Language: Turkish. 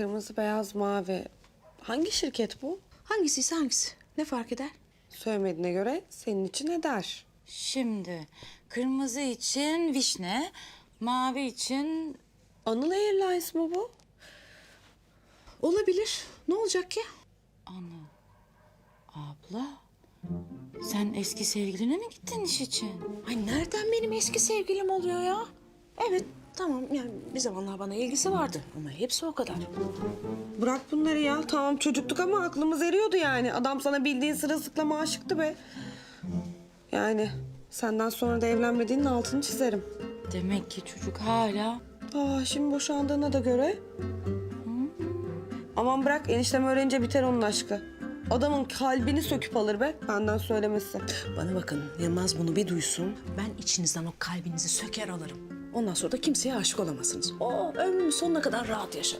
Kırmızı, beyaz, mavi. Hangi şirket bu? Hangisiyse hangisi? Ne fark eder? Söylemediğine göre senin için eder. Şimdi kırmızı için vişne, mavi için Anıl Airlines mı bu? Olabilir. Ne olacak ki? Anı. Abla, sen eski sevgiline mi gittin iş için? Ay nereden benim eski sevgilim oluyor ya? Evet tamam yani bir zamanlar bana ilgisi vardı ama hepsi o kadar. Bırak bunları ya. Tamam çocuktuk ama aklımız eriyordu yani. Adam sana bildiğin sırılsıklama aşıktı be. Yani senden sonra da evlenmediğinin altını çizerim. Demek ki çocuk hala Aa şimdi boşandığına da göre. Aman bırak eniştem öğrenince biter onun aşkı. Adamın kalbini söküp alır be benden söylemesi. Bana bakın Yılmaz bunu bir duysun. Ben içinizden o kalbinizi söker alırım. Ondan sonra da kimseye aşık olamazsınız. O ömrümün sonuna kadar rahat yaşarım.